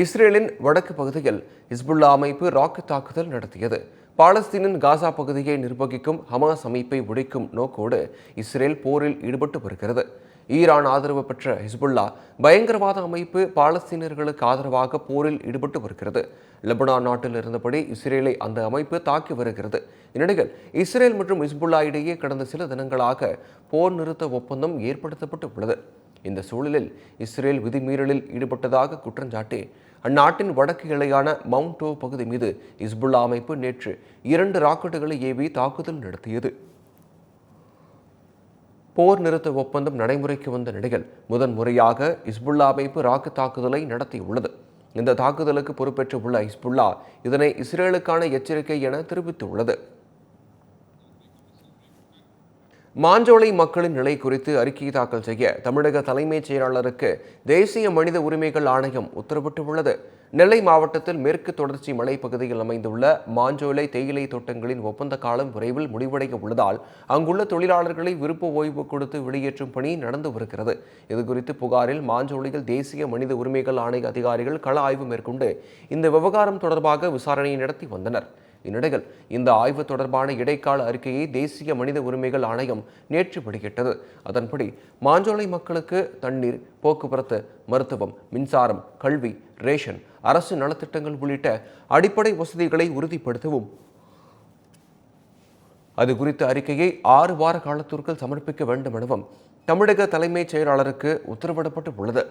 இஸ்ரேலின் வடக்கு பகுதியில் இஸ்புல்லா அமைப்பு ராக்கெட் தாக்குதல் நடத்தியது. பாலஸ்தீனின் காசா பகுதியை நிர்வகிக்கும் ஹமாஸ் அமைப்பை உடைக்கும் நோக்கோடு இஸ்ரேல் போரில் ஈடுபட்டு வருகிறது. ஈரான் ஆதரவு பெற்ற ஹிஸ்புல்லா பயங்கரவாத அமைப்பு பாலஸ்தீனர்களுக்கு ஆதரவாக போரில் ஈடுபட்டு வருகிறது. லெபனான் நாட்டில் இருந்தபடி இஸ்ரேலை அந்த அமைப்பு தாக்கி வருகிறது. இந்நிலையில் இஸ்ரேல் மற்றும் ஹிஸ்புல்லா இடையே கடந்த சில தினங்களாக போர் நிறுத்த ஒப்பந்தம் ஏற்படுத்தப்பட்டு உள்ளது. இந்த சூழலில் இஸ்ரேல் விதிமீறலில் ஈடுபட்டதாக குற்றஞ்சாட்டி அந்நாட்டின் வடக்கு எல்லையான மவுண்டோ பகுதி மீது இஸ்புல்லா அமைப்பு நேற்று இரண்டு ராக்கெட்டுகளை ஏவி தாக்குதல் நடத்தியது. போர் நிறுத்த ஒப்பந்தம் நடைமுறைக்கு வந்த நிலையில் முதன் முறையாக இஸ்புல்லா அமைப்பு ராக்கெட் தாக்குதலை நடத்தியுள்ளது. இந்த தாக்குதலுக்கு பொறுப்பேற்றுள்ள இஸ்புல்லா இதனை இஸ்ரேலுக்கான எச்சரிக்கை என தெரிவித்துள்ளது. மாஞ்சோலை மக்களின் நிலை குறித்து அறிக்கை தாக்கல் செய்ய தமிழக தலைமைச் செயலாளருக்கு தேசிய மனித உரிமைகள் ஆணையம் உத்தரவிட்டுள்ளது. நெல்லை மாவட்டத்தில் மேற்கு தொடர்ச்சி மலைப்பகுதியில் அமைந்துள்ள மாஞ்சோலை தேயிலை தோட்டங்களின் ஒப்பந்த காலம் விரைவில் முடிவடைய உள்ளதால் அங்குள்ள தொழிலாளர்களை விருப்ப ஓய்வு கொடுத்து வெளியேற்றும் பணி நடந்து வருகிறது. இதுகுறித்து புகாரில் மாஞ்சோலையில் தேசிய மனித உரிமைகள் ஆணைய அதிகாரிகள் கள ஆய்வு மேற்கொண்டு இந்த விவகாரம் தொடர்பாக விசாரணையை நடத்தி வந்தனர். இந்நிலையில் இந்த ஆய்வு தொடர்பான இடைக்கால அறிக்கையை தேசிய மனித உரிமைகள் ஆணையம் நேற்று வெளியிட்டது. அதன்படி மாஞ்சோலை மக்களுக்கு தண்ணீர் போக்குவரத்து மருத்துவம் மின்சாரம் கல்வி ரேஷன் அரசு நலத்திட்டங்கள் உள்ளிட்ட அடிப்படை வசதிகளை உறுதிப்படுத்தவும். அது குறித்த அறிக்கையை ஆறு வார காலத்திற்குள் சமர்ப்பிக்க வேண்டும் எனவும் தமிழக தலைமைச் செயலாளருக்கு உத்தரவிடப்பட்டு உள்ளது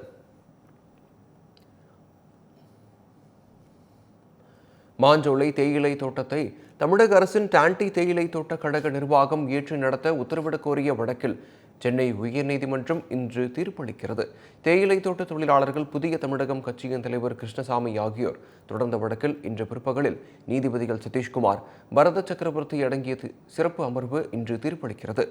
மாஞ்சோலை தேயிலை தோட்டத்தை தமிழக அரசின் டான்டி தேயிலை தோட்ட கழக நிர்வாகம் ஏற்று நடத்த உத்தரவிடக் கோரிய வழக்கில் சென்னை உயர்நீதிமன்றம் இன்று தீர்ப்பளிக்கிறது. தேயிலை தோட்ட தொழிலாளர்கள் புதிய தமிழகம் கட்சியின் தலைவர் கிருஷ்ணசாமி ஆகியோர் தொடர்ந்த வழக்கில் இன்று பிற்பகலில் நீதிபதிகள் சதீஷ்குமார் பரத சக்கரவர்த்தி அடங்கிய சிறப்பு அமர்வு இன்று தீர்ப்பளிக்கிறது.